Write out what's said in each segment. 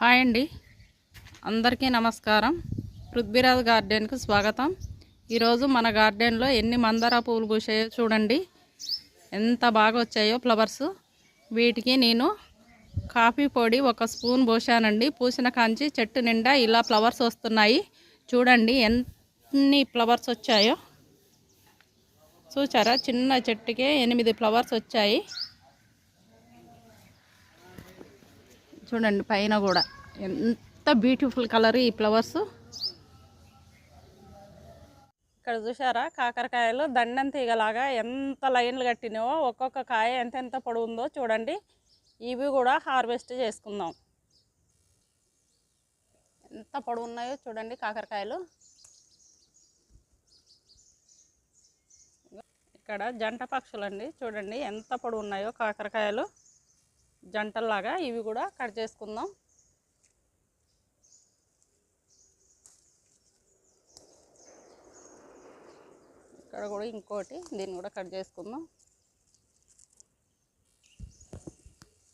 Hi అండి. అందరికీ నమస్కారం. పృథ్వీరాజ్ గార్డెన్కు స్వాగతం. ఈరోజు మన గార్డెన్లో ఎన్ని మందార పువ్వులు పూసాయో చూడండి. ఎంత బాగా వచ్చాయో ఫ్లవర్స్. వీటికి నేను కాఫీ పొడి ఒక స్పూన్ పోసానండి. పూసిన కాంచి చెట్టు నిండా ఇలా ఫ్లవర్స్ వస్తున్నాయి. చూడండి ఎన్ని ఫ్లవర్స్ వచ్చాయో. చూచారా చిన్న చెట్టుకే ఎనిమిది ఫ్లవర్స్ వచ్చాయి. చూడండి పైన కూడా. ఎంత బ్యూటిఫుల్ కలర్ ఈ ఫ్లవర్స్ ఇక్కడ చూసారా కాకరకాయలు దండం తీగలాగా ఎంత లైన్లు కట్టినావో ఒక్కొక్క కాయ ఎంతెంత ఎంత ఉందో చూడండి. ఇవి కూడా హార్వెస్ట్ చేసుకుందాం. ఎంత పొడవు ఉన్నాయో చూడండి కాకరకాయలు. ఇక్కడ జంట పక్షులండి చూడండి ఎంత పొడవు ఉన్నాయో కాకరకాయలు. జంటల్లాగా ఇవి కూడా కట్ చేసుకుందాం. ఇక్కడ కూడా ఇంకోటి దీన్ని కూడా కట్ చేసుకుందాం.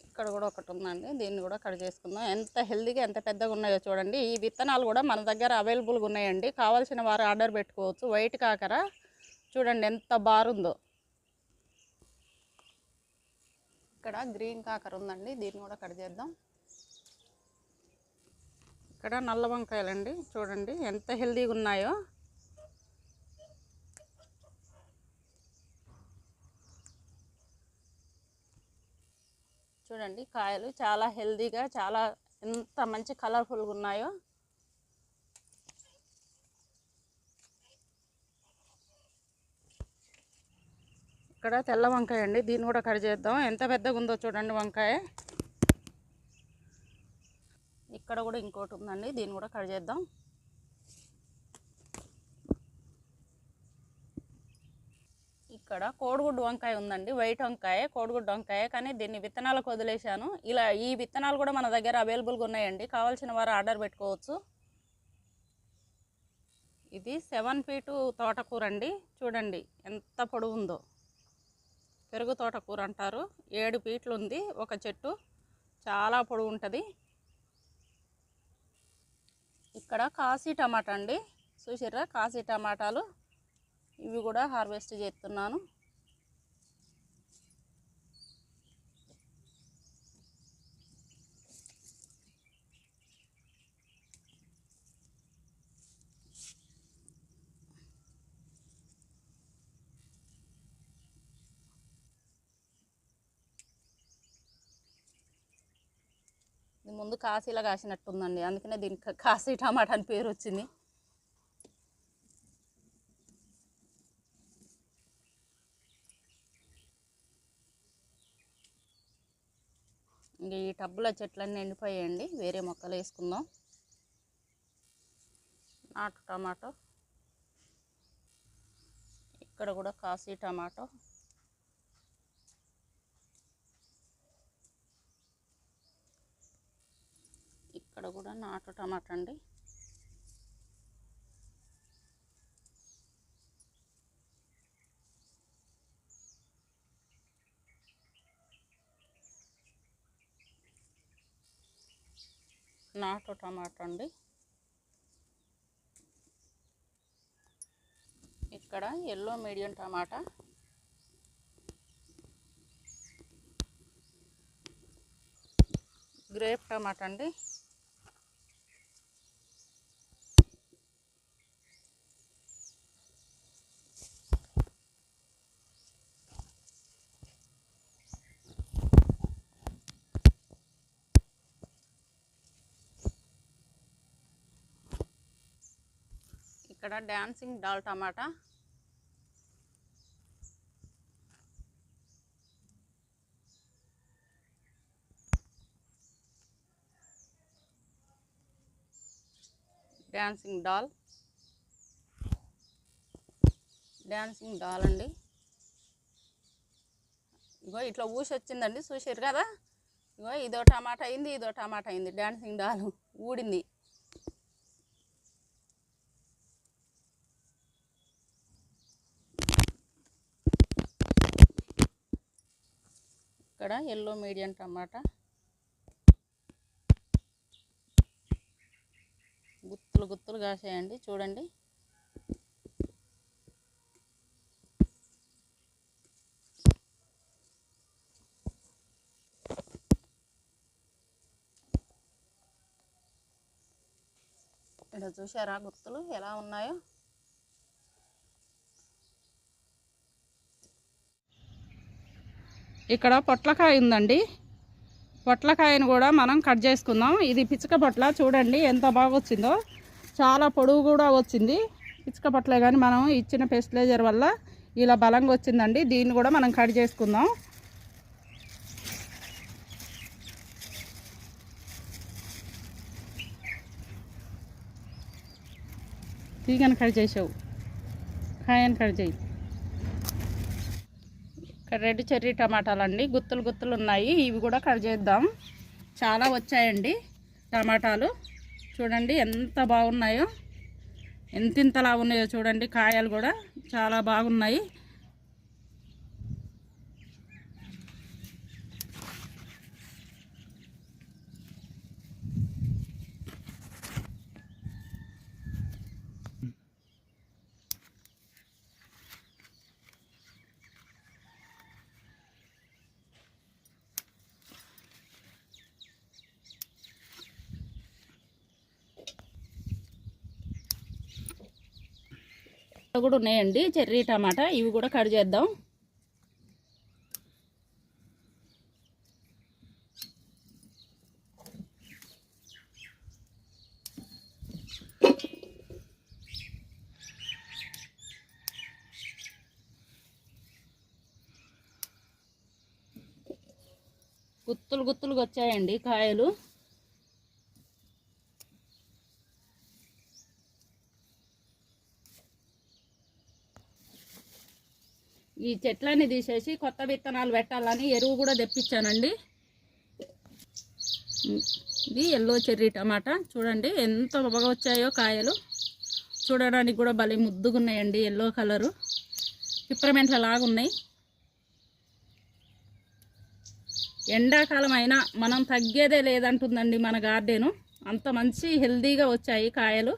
ఇక్కడ కూడా ఒకటి ఉందండి దీన్ని కూడా కట్ చేసుకుందాం. ఎంత హెల్తీగా ఎంత పెద్దగా ఉన్నాయో చూడండి. ఈ విత్తనాలు కూడా మన దగ్గర అవైలబుల్గా ఉన్నాయండి. కావాల్సిన వారు ఆర్డర్ పెట్టుకోవచ్చు. వైట్ కాకర చూడండి ఎంత బారుందో ఇక్కడ గ్రీన్ కాకర ఉందండి దీన్ని కూడా కట్ చేద్దాం. ఇక్కడ నల్ల వంకాయలండి చూడండి ఎంత హెల్దీగా ఉన్నాయో. చూడండి కాయలు చాలా హెల్దీగా చాలా ఎంత మంచి కలర్ఫుల్గా ఉన్నాయో. ఇక్కడ తెల్ల వంకాయ అండి. దీన్ని కూడా కట్ చేద్దాం. ఎంత పెద్దగా ఉందో చూడండి వంకాయ. ఇక్కడ కూడా ఇంకోటి ఉందండి. దీన్ని కూడా కట్ చేద్దాం. ఇక్కడ కోడిగుడ్డు వంకాయ ఉందండి. వైట్ వంకాయ కోడిగుడ్డు వంకాయ. కానీ దీన్ని విత్తనాలకు వదిలేశాను. ఇలా ఈ విత్తనాలు కూడా మన దగ్గర అవైలబుల్గా ఉన్నాయండి. కావాల్సిన వారు ఆర్డర్ పెట్టుకోవచ్చు. ఇది సెవెన్ ఫీటు తోటకూర అండి. చూడండి ఎంత పొడవుందో పెరుగు తోటకూర అంటారు. ఏడు పీట్లు ఉంది ఒక చెట్టు. చాలా పొడవు ఉంటుంది ఇక్కడ కాశీ టమాటా అండి. చూసిర్రా? కాశీ టమాటాలు. ఇవి కూడా హార్వెస్ట్ చేస్తున్నాను. ఇది ముందు కాశీలో కాసినట్టుందండి. అందుకనే దీనికి కాశీ టమాటా అని పేరు వచ్చింది ఇంక ఈ టబ్బుల చెట్లన్నీ ఎండిపోయాయండి. వేరే మొక్కలు వేసుకుందాం. నాటు టమాటో. ఇక్కడ కూడా కాశీ టమాటో. ఇక్కడ కూడా నాటు టమాటా అండి. నాటు టమాటా అండి. ఇక్కడ yellow medium tomato. Grape tomato అండి. ఇక్కడ dancing doll tomato. Dancing doll dancing doll అండి. ఇగో ఇట్లా ఊసి వచ్చిందండి చూసారు కదా? ఇగో ఇదో టమాటా అయింది ఇదో టమాటా అయింది. డాన్సింగ్ డాల్ ఊడింది. ఇక్కడ ఎల్లో మీడియం టమాటా. గుత్తులు గుత్తులు కాసేయండి చూడండి. ఇక్కడ చూసారా గుత్తులు ఎలా ఉన్నాయో? ఇక్కడ పొట్లకాయ ఉందండి. పొట్లకాయను కూడా మనం కట్ చేసుకుందాం. ఇది పిచ్చుక పొట్ల చూడండి ఎంత బాగా వచ్చిందో. చాలా పొడవు కూడా వచ్చింది. పిచ్చుక పొట్లే కానీ మనం ఇచ్చిన ఫెస్టిలైజర్ వల్ల ఇలా బలంగా వచ్చిందండి. దీన్ని కూడా మనం కట్ చేసుకుందాం. తీగని కట్ చేసావు. కాయను కట్ చేయి. రెడ్ చెర్రీ టమాటాలు అండి గుత్తులు గుత్తులు ఉన్నాయి. ఇవి కూడా కట్ చేద్దాం. చాలా వచ్చాయండి టమాటాలు. చూడండి ఎంత బాగున్నాయో. ఎంతింతలా ఉన్నాయో చూడండి. కాయలు కూడా చాలా బాగున్నాయి. కూడా ఉన్నాయండి. చెర్రీ టమాటా ఇవి కూడా కట్ చేద్దాం. గుత్తులు గుత్తులుగా వచ్చాయండి కాయలు. ఈ చెట్లన్నీ తీసేసి కొత్త విత్తనాలు పెట్టాలని ఎరువు కూడా తెప్పించానండి. ఇది ఎల్లో చెర్రీ టమాటా. చూడండి ఎంత బాగా వచ్చాయో కాయలు. చూడడానికి కూడా భలే ముద్దుగా ఉన్నాయండి ఎల్లో కలరు. పిప్పరమెంట్ల లాగున్నాయి ఎండాకాలం అయినా మనం తగ్గేదే లేదంటుందండి మన గార్డెను. అంత మంచి హెల్దీగా వచ్చాయి కాయలు.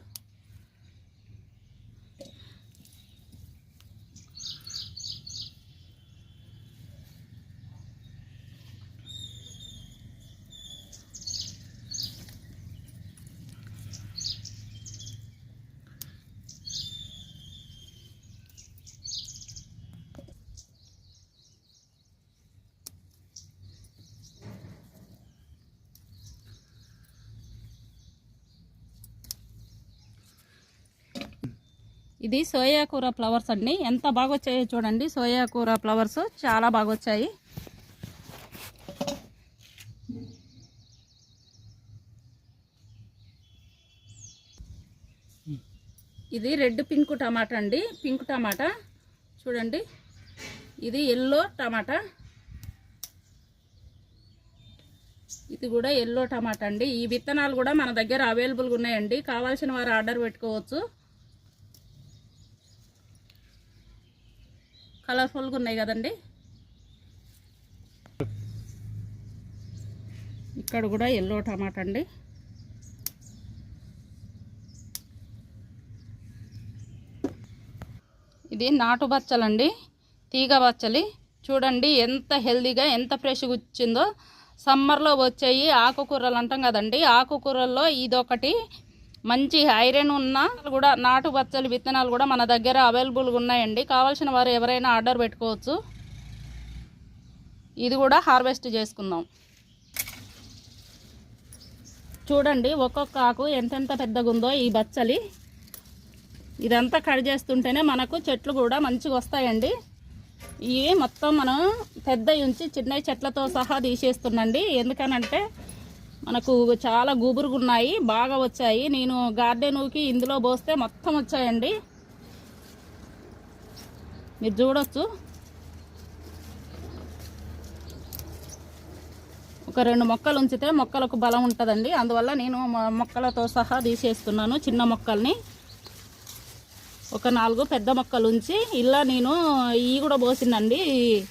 ఇది సోయా కూర ఫ్లవర్స్ అండి. ఎంత బాగా వచ్చాయో చూడండి. సోయా కూర ఫ్లవర్స్ చాలా బాగా వచ్చాయి ఇది రెడ్ పింక్ టమాటా అండి. Pink tomato. చూడండి. ఇది ఎల్లో టమాటా. ఇది కూడా ఎల్లో టమాటా అండి. ఈ విత్తనాలు కూడా మన దగ్గర అవైలబుల్గా ఉన్నాయండి. కావాల్సిన వారు ఆర్డర్ పెట్టుకోవచ్చు. కలర్ఫుల్గా ఉన్నాయి కదండి. ఇక్కడ కూడా ఎల్లో టమాటా అండి. ఇది నాటు బచ్చలండి తీగ బచ్చలి. చూడండి ఎంత హెల్దీగా ఎంత ఫ్రెష్గా వచ్చిందో. సమ్మర్లో వచ్చేవి ఆకుకూరలు అంటాం కదండి ఆకుకూరల్లో ఇదొకటి మంచి ఐరన్ ఉన్న కూడా నాటు బచ్చలి విత్తనాలు కూడా మన దగ్గర అవైలబుల్గా ఉన్నాయండి. కావాల్సిన వారు ఎవరైనా ఆర్డర్ పెట్టుకోవచ్చు. ఇది కూడా హార్వెస్ట్ చేసుకుందాం. చూడండి ఒక్కొక్క ఆకు ఎంతెంత పెద్దగా ఉందో ఈ బచ్చలి ఇదంతా కట్ చేస్తుంటేనే మనకు చెట్లు కూడా మంచిగా వస్తాయండి. ఇవి మొత్తం మనం పెద్ద ఉంచి చిన్న చెట్లతో సహా తీసేస్తుండండి. ఎందుకనంటే మనకు చాలా గుబురుగా ఉన్నాయి బాగా వచ్చాయి. నేను గార్డెన్కి ఇందులో పోస్తే మొత్తం వచ్చాయండి. మీరు చూడొచ్చు. ఒక రెండు మొక్కలు ఉంచితే మొక్కలకు బలం ఉంటుందండి. అందువల్ల నేను మొ- మొక్కలతో సహా తీసేస్తున్నాను చిన్న మొక్కల్ని. ఒక నాలుగు పెద్ద మొక్కలు ఉంచి ఇలా నేను ఇవి కూడా పోసిందండి.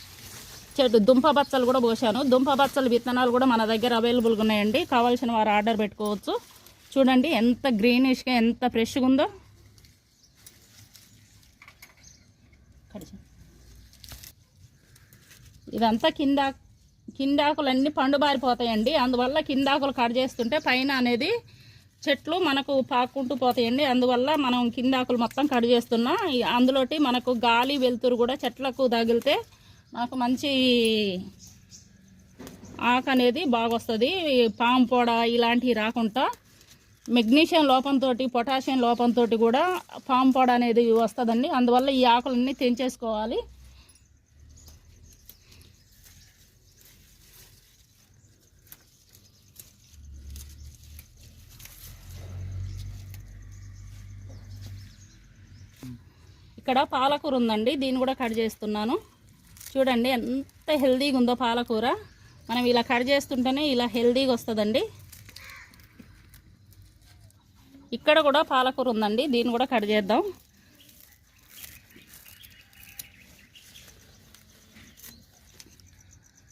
చెట్టు దుంప బచ్చలు కూడా పోసాను. దుంప బచ్చలు విత్తనాలు కూడా మన దగ్గర అవైలబుల్గా ఉన్నాయండి. కావాల్సిన వారు ఆర్డర్ పెట్టుకోవచ్చు. చూడండి ఎంత గ్రీనిష్గా ఎంత ఫ్రెష్గా ఉందో. ఇదంతా కింద కిందాకులు అన్నీ పండు బారిపోతాయండి అందువల్ల కింద ఆకులు కట్ చేస్తుంటే పైన అనేది చెట్లు మనకు పాక్కుంటూ పోతాయండి. అందువల్ల మనం కిందాకులు మొత్తం కట్ చేస్తున్నాం. అందులోటి మనకు గాలి వెలుతురు కూడా చెట్లకు తగిలితే నాకు మంచి ఆకు అనేది బాగా వస్తుంది పాము పొడ ఇలాంటివి రాకుండా మెగ్నీషియం లోపంతో పొటాషియం లోపంతో కూడా పాము పొడ అనేది వస్తుందండి. అందువల్ల ఈ ఆకులన్నీ తెంచేసుకోవాలి. ఇక్కడ పాలకూర ఉందండి. దీన్ని కూడా కట్ చేస్తున్నాను. చూడండి ఎంత హెల్దీగా ఉందో పాలకూర. మనం ఇలా కట్ చేస్తుంటేనే ఇలా హెల్దీగా వస్తుందండి ఇక్కడ కూడా పాలకూర ఉందండి దీన్ని కూడా కట్ చేద్దాం.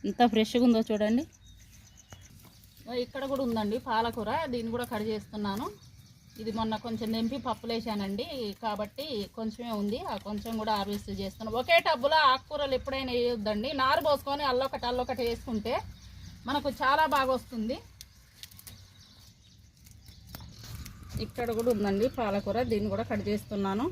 ఎంత ఫ్రెష్గా ఉందో చూడండి ఇక్కడ కూడా ఉందండి పాలకూర దీన్ని కూడా కట్ చేస్తున్నాను. ఇది మొన్న కొంచెం నింపి పప్పులేసానండి. కాబట్టి కొంచెమే ఉంది. ఆ కొంచెం కూడా హార్వెస్ట్ చేస్తున్నాను ఒకే టబ్బులో ఆకుకూరలు ఎప్పుడైనా వేయొద్దండి. నారు పోసుకొని అల్లొకటి అల్లొకటి వేసుకుంటే మనకు చాలా బాగా వస్తుంది. ఇక్కడ కూడా ఉందండి పాలకూర. దీన్ని కూడా కట్ చేస్తున్నాను.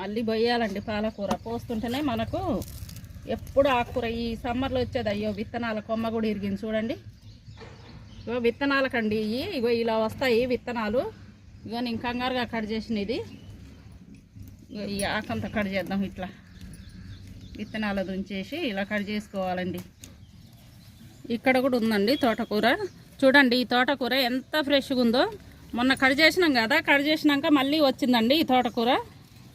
మళ్ళీ పోయాలండి పాలకూర. పోస్తుంటేనే మనకు ఎప్పుడు ఆకుకూర ఈ సమ్మర్లో వచ్చేది అయ్యో విత్తనాల కొమ్మ కూడా ఇరిగింది చూడండి. ఇగో విత్తనాలకండి ఇవి. ఇగో ఇలా వస్తాయి విత్తనాలు. ఇగో నేను కంగారుగా కట్ చేసిన ఇది. ఇగో ఈ ఆకంతా కట్ చేద్దాం ఇట్లా. విత్తనాలు దుంచేసి ఇలా కట్ చేసుకోవాలండి. ఇక్కడ కూడా ఉందండి తోటకూర. చూడండి ఈ తోటకూర ఎంత ఫ్రెష్గా ఉందో. మొన్న కట్ చేసినాం కదా కట్ చేసినాక మళ్ళీ వచ్చిందండి ఈ తోటకూర.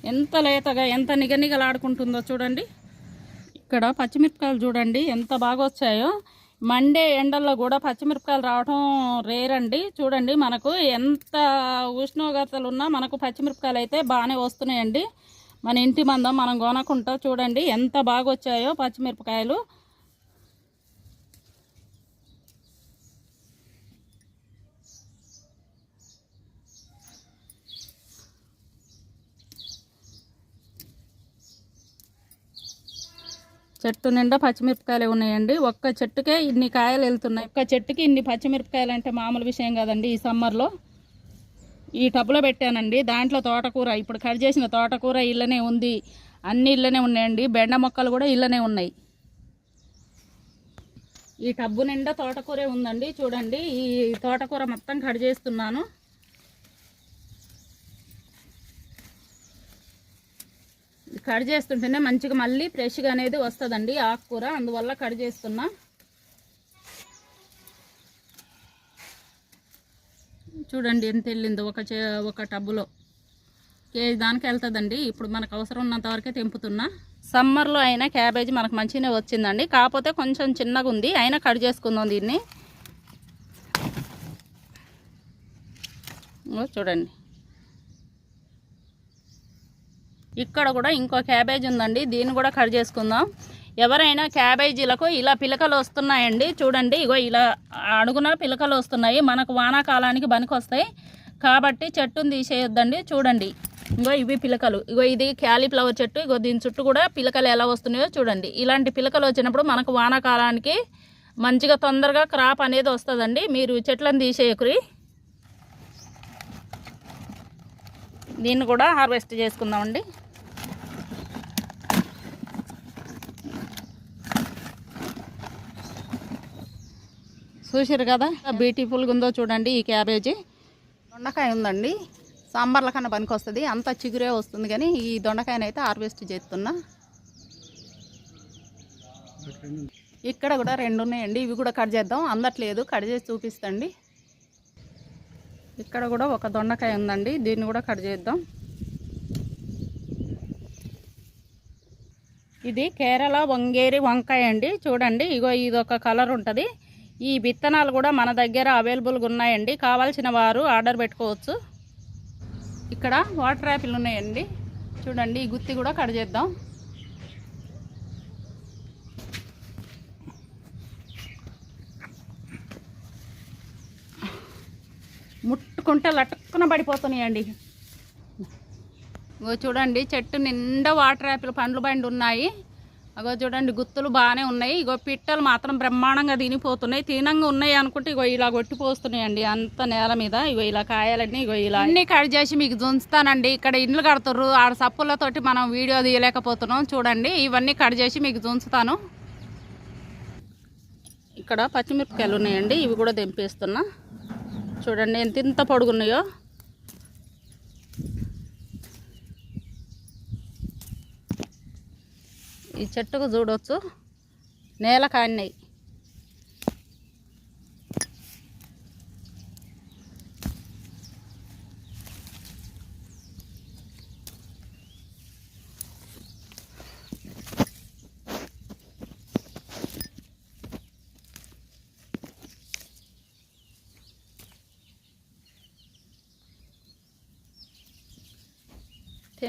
ఎంత లేతగా ఎంత నిగనిగలాడుకుంటుందో చూడండి. ఇక్కడ పచ్చిమిరపకాయలు చూడండి ఎంత బాగా వచ్చాయో. మండే ఎండల్లో కూడా పచ్చిమిరపకాయలు రావడం రేరండి చూడండి మనకు ఎంత ఉష్ణోగ్రతలు ఉన్నా మనకు పచ్చిమిరపకాయలు అయితే బాగానే వస్తున్నాయండి. మన ఇంటి మందం మనం కొనకుండా చూడండి ఎంత బాగా వచ్చాయో పచ్చిమిరపకాయలు. చెట్టు నిండా పచ్చిమిరపకాయలు ఉన్నాయండి. ఒక్క చెట్టుకే ఇన్ని కాయలు వెళ్తున్నాయి. ఒక్క చెట్టుకి ఇన్ని పచ్చిమిరపకాయలు అంటే మామూలు విషయం కాదండి ఈ సమ్మర్లో ఈ టబ్లో పెట్టానండి. దాంట్లో తోటకూర ఇప్పుడు కట్ చేసిన తోటకూర ఇళ్ళనే ఉంది. అన్ని ఇళ్ళనే ఉన్నాయండి. బెండ మొక్కలు కూడా ఇళ్ళనే ఉన్నాయి. ఈ టబ్బు నిండా తోటకూరే ఉందండి. చూడండి ఈ తోటకూర మొత్తం కట్ చేస్తున్నాను. కట్ చేస్తుంటేనే మంచిగా మళ్ళీ ఫ్రెష్గా అనేది వస్తుందండి ఆకుకూర. అందువల్ల కట్ చేస్తున్నా. చూడండి ఎంత వెళ్ళిందో ఒక చే ఒక టబ్బులో. కేజీ దానికి వెళ్తుందండి. ఇప్పుడు మనకు అవసరం ఉన్నంత వరకే తెంపుతున్నా. సమ్మర్లో అయినా క్యాబేజీ మనకు మంచిగానే వచ్చిందండి. కాకపోతే కొంచెం చిన్నగా ఉంది. అయినా కట్ చేసుకుందాం దీన్ని. చూడండి. ఇక్కడ కూడా ఇంకో క్యాబేజ్ ఉందండి. దీన్ని కూడా కట్ చేసుకుందాం. ఎవరైనా క్యాబేజీలకు ఇలా పిలకలు వస్తున్నాయండి చూడండి ఇగో ఇలా అడుగున పిలకలు వస్తున్నాయి. మనకు వానాకాలానికి పనికి వస్తాయి కాబట్టి చెట్టును తీసేయొద్దండి చూడండి. ఇగో ఇవి పిలకలు. ఇగో ఇది క్యాలీఫ్లవర్ చెట్టు. ఇగో దీని చుట్టూ కూడా పిలకలు ఎలా వస్తున్నాయో చూడండి. ఇలాంటి పిలకలు వచ్చినప్పుడు మనకు వానాకాలానికి మంచిగా తొందరగా క్రాప్ అనేది వస్తుందండి. మీరు చెట్లను తీసేయకురి. దీన్ని కూడా హార్వెస్ట్ చేసుకుందామండి. చూసారు కదా? బ్యూటిఫుల్గా ఉందో చూడండి ఈ క్యాబేజీ. దొండకాయ ఉందండి. సాంబార్ల కన్నా పనికి వస్తుంది అంత చిగురే వస్తుంది కానీ ఈ దొండకాయనైతే హార్వెస్ట్ చేస్తున్నా. ఇక్కడ కూడా రెండు ఉన్నాయండి. ఇవి కూడా కట్ చేద్దాం. అందట్లేదు. కట్ చేసి చూపిస్తండి. ఇక్కడ కూడా ఒక దొండకాయ ఉందండి. దీన్ని కూడా కట్ చేద్దాం. ఇది కేరళ వంగేరి వంకాయ అండి. చూడండి. ఇగో ఇది ఒక కలర్ ఉంటుంది. ఈ విత్తనాలు కూడా మన దగ్గర అవైలబుల్గా ఉన్నాయండి. కావాల్సిన వారు ఆర్డర్ పెట్టుకోవచ్చు. ఇక్కడ వాటర్ యాపిల్ ఉన్నాయండి. చూడండి ఈ గుత్తి కూడా కట్ చేద్దాం. ముట్టుకుంటే లటుక్కున పడిపోతున్నాయండి. చూడండి చెట్టు నిండా వాటర్ యాపిల్ పండ్లు బండి ఉన్నాయి అగో చూడండి గుత్తులు బాగానే ఉన్నాయి. ఇగో పిట్టలు మాత్రం బ్రహ్మాండంగా తినిపోతున్నాయి. తినంగా ఉన్నాయి అనుకుంటే ఇగో ఇలా కొట్టిపోస్తున్నాయండి అంత నేల మీద. ఇగో ఇలా కాయాలన్నీ ఇగో ఇలా అన్ని కట్ చేసి మీకు చూస్తానండి ఇక్కడ ఇండ్లు కడుతుర్రు. ఆడ సప్పులతోటి మనం వీడియో తీయలేకపోతున్నాం. చూడండి ఇవన్నీ కట్ చేసి మీకు చూస్తాను ఇక్కడ పచ్చిమిరపకాయలు ఉన్నాయండి. ఇవి కూడా దింపేస్తున్నా చూడండి ఎంత ఇంత పొడుగున్నాయో. ఈ చెట్టుకు చూడవచ్చు నేల కాన్నాయి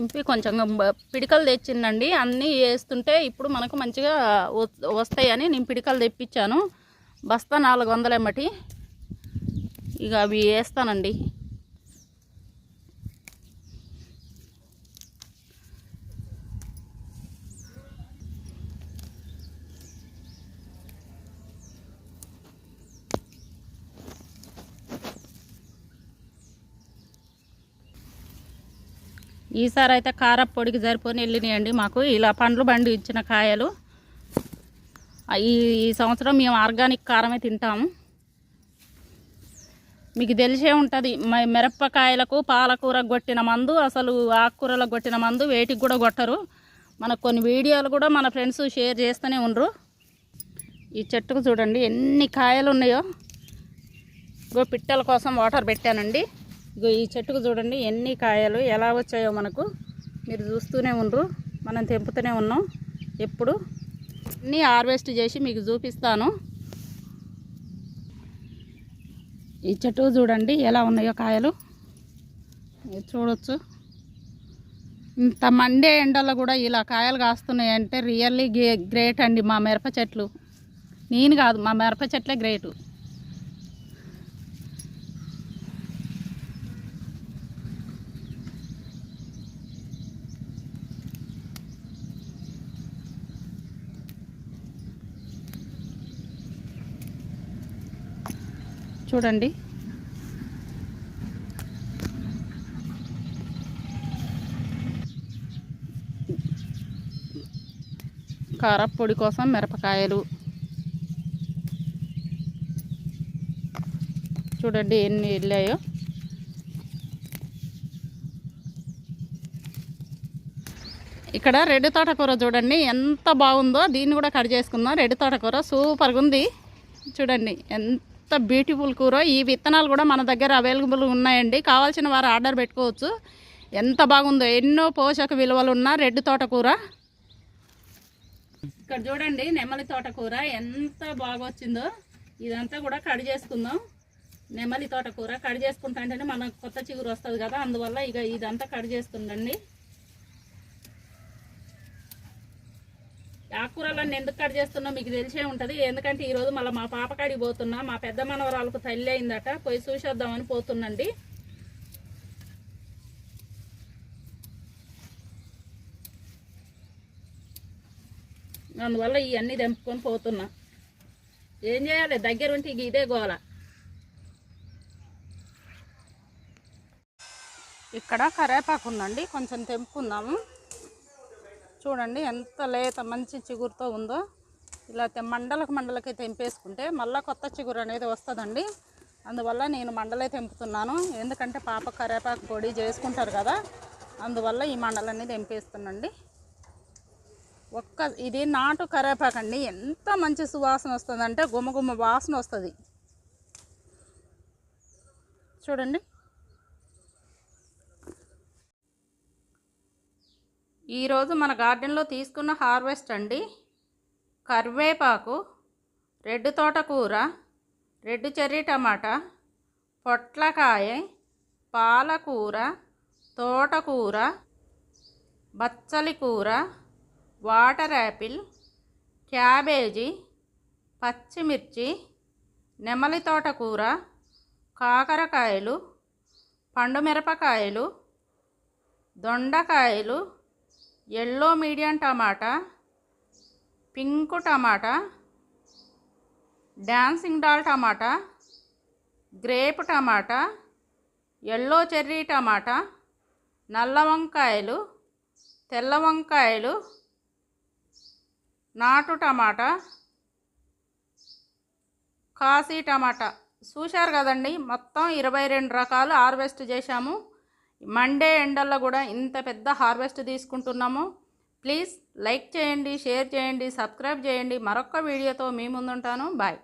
దింపి కొంచెం పిడికలు తెచ్చిందండి. అన్నీ వేస్తుంటే ఇప్పుడు మనకు మంచిగా వస్తాయని నేను పిడికలు తెప్పించాను. బస్తా నాలుగు వందలు ఎమ్మటి. ఇక అవి వేస్తానండి. ఈసారి అయితే కారపు పొడికి సరిపోని వెళ్ళినాయండి మాకు. ఇలా పండ్లు బండి ఇచ్చిన కాయలు. ఈ ఈ సంవత్సరం మేము ఆర్గానిక్ కారమే తింటాము. మీకు తెలిసే ఉంటుంది మ- మిరపకాయలకు పాలకూరకు కొట్టిన మందు అసలు ఆకుకూరలకు కొట్టిన మందు వేటికి కూడా కొట్టరు మనకు కొన్ని వీడియోలు కూడా మన ఫ్రెండ్స్ షేర్ చేస్తూనే ఉండరు. ఈ చెట్టుకు చూడండి ఎన్ని కాయలు ఉన్నాయో. ఇగో పిట్టల కోసం వాటర్ పెట్టానండి. ఇగో ఈ చెట్టుకు చూడండి ఎన్ని కాయలు ఎలా వచ్చాయో మనకు. మీరు చూస్తూనే ఉండరు మనం తెంపుతూనే ఉన్నాం. ఎప్పుడు అన్నీ హార్వెస్ట్ చేసి మీకు చూపిస్తాను. ఈ చెట్టు చూడండి ఎలా ఉన్నాయో కాయలు. చూడొచ్చు. ఇంత మండే ఎండల్లో కూడా ఇలా కాయలు కాస్తున్నాయి అంటే రియల్లీ గ్రేట్ అండి మా మిరప చెట్లు. నేను కాదు మా మిరప చెట్లే గ్రేటు. చూడండి. కారపొడి కోసం మిరపకాయలు. చూడండి ఎన్ని వెళ్ళాయో. ఇక్కడ రెడ్ తోటకూర చూడండి ఎంత బాగుందో. దీన్ని కూడా కట్ చేసుకుందాం. రెడ్ తోటకూర సూపర్గా ఉంది. చూడండి ఎంత బ్యూటిఫుల్ కూర. ఈ విత్తనాలు కూడా మన దగ్గర అవైలబుల్ ఉన్నాయండి. కావాల్సిన వారు ఆర్డర్ పెట్టుకోవచ్చు. ఎంత బాగుందో ఎన్నో పోషక విలువలు ఉన్న రెడ్ తోటకూర ఇక్కడ చూడండి నెమలి తోటకూర ఎంత బాగా వచ్చిందో. ఇదంతా కూడా కట్ చేసుకుందాం. నెమలి తోటకూర కట్ చేసుకుంటా అంటేనే మనకు కొత్త చిగురు వస్తుంది కదా అందువల్ల ఇక ఇదంతా కట్ చేస్తుండండి ఆకుకూరలన్నీ ఎందుకు కట్ చేస్తున్నా మీకు తెలిసే ఉంటుంది. ఎందుకంటే ఈరోజు మళ్ళీ మా పాపకాడికి పోతున్నా. మా పెద్ద మనవరాలకు తల్లి అయిందట. పోయి చూసేద్దామని పోతుందండి అందువల్ల ఇవన్నీ తెంపుకొని పోతున్నా. ఏం చేయాలి? దగ్గర ఉంటే ఇదే గోల. ఇక్కడ కరేపాకు ఉందండి. కొంచెం తెంపుకుందాము. చూడండి ఎంత లేత మంచి చిగురుతో ఉందో. ఇలా మండలకు మండలకి తెంపేసుకుంటే మళ్ళీ కొత్త చిగురు అనేది వస్తుందండి. అందువల్ల నేను మండలే తెంపుతున్నాను. ఎందుకంటే పాప కరేపాకు పొడి చేసుకుంటారు కదా అందువల్ల ఈ మండలన్నీ తెంపేస్తున్నాండి ఒక్క ఇది నాటు కరేపాకు అండి ఎంత మంచి సువాసన వస్తుందంటే గుమ్మ గుమ్మ వాసన వస్తుంది. చూడండి. ఈరోజు మన గార్డెన్లో తీసుకున్న హార్వెస్ట్ అండి. కరివేపాకు రెడ్ తోటకూర రెడ్ చెర్రీ టమాటా పొట్లకాయ పాలకూర తోటకూర బచ్చలి కూర వాటర్ యాపిల్ క్యాబేజీ పచ్చిమిర్చి నెమలి తోటకూర కాకరకాయలు పండు మిరపకాయలు దొండకాయలు yellow medium tomato pink tomato dancing doll tomato grape tomato yellow cherry tomato నల్ల వంకాయలు తెల్ల వంకాయలు నాటు టమాటా కాశీ టమాటా. చూశారు కదండి మొత్తం ఇరవై రెండు రకాలు హార్వెస్ట్ చేశాము. మండే ఎండల్లో కూడా ఇంత పెద్ద హార్వెస్ట్ తీసుకుంటున్నాము. ప్లీజ్ లైక్ చేయండి షేర్ చేయండి సబ్స్క్రైబ్ చేయండి. మరొక వీడియోతో మీ ముందుంటాను. బాయ్